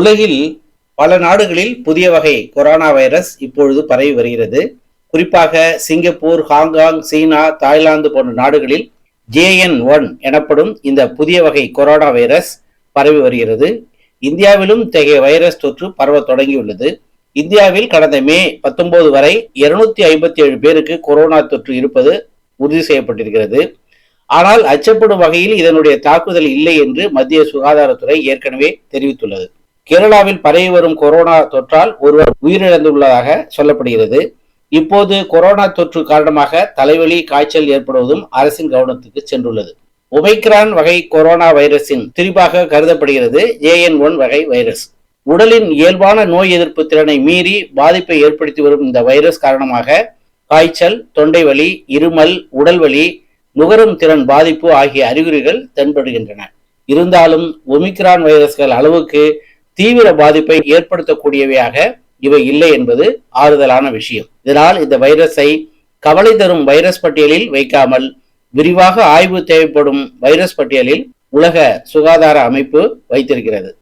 உலகில் பல நாடுகளில் புதிய வகை கொரோனா வைரஸ் இப்பொழுது பரவி வருகிறது. குறிப்பாக சிங்கப்பூர் ஹாங்காங் சீனா தாய்லாந்து போன்ற நாடுகளில் ஜேஎன் ஒன் எனப்படும் இந்த புதிய வகை கொரோனா வைரஸ் பரவி வருகிறது. இந்தியாவிலும் இத்தகைய வைரஸ் தொற்று பரவ தொடங்கியுள்ளது. இந்தியாவில் கடந்த மே பத்தொன்பது வரை இருநூத்தி ஐம்பத்தி ஏழு பேருக்கு கொரோனா தொற்று இருப்பது உறுதி செய்யப்பட்டிருக்கிறது. ஆனால் அச்சப்படும் வகையில் இதனுடைய தாக்குதல் இல்லை என்று மத்திய சுகாதாரத்துறை ஏற்கனவே தெரிவித்துள்ளது. கேரளாவில் பரவி வரும் கொரோனா தொற்றால் ஒருவர் உயிரிழந்துள்ளதாக சொல்லப்படுகிறது. இப்போது கொரோனா தொற்று காரணமாக தலைவலி காய்ச்சல் ஏற்படுவதும் அரசின் கவனத்துக்கு சென்றுள்ளது. ஒமைக்ரான் வகை கொரோனா வைரஸின் திரிபாக கருதப்படுகிறது. ஏஎன் ஒன் வகை வைரஸ். உடலின் இயல்பான நோய் எதிர்ப்பு திறனை மீறி பாதிப்பை ஏற்படுத்தி வரும் இந்த வைரஸ் காரணமாக காய்ச்சல் தொண்டை வலி இருமல் உடல் வலி நுகரும் திறன் பாதிப்பு ஆகிய அறிகுறிகள் தென்படுகின்றன. இருந்தாலும் ஒமிக்ரான் வைரஸ்கள் அளவுக்கு தீவிர பாதிப்பை ஏற்படுத்தக்கூடியவையாக இவை இல்லை என்பது ஆறுதலான விஷயம். இதனால் இந்த வைரஸை கவலை தரும் வைரஸ் பட்டியலில் வைக்காமல் விரிவாக ஆய்வு தேவைப்படும் வைரஸ் பட்டியலில் உலக சுகாதார அமைப்பு வைத்திருக்கிறது.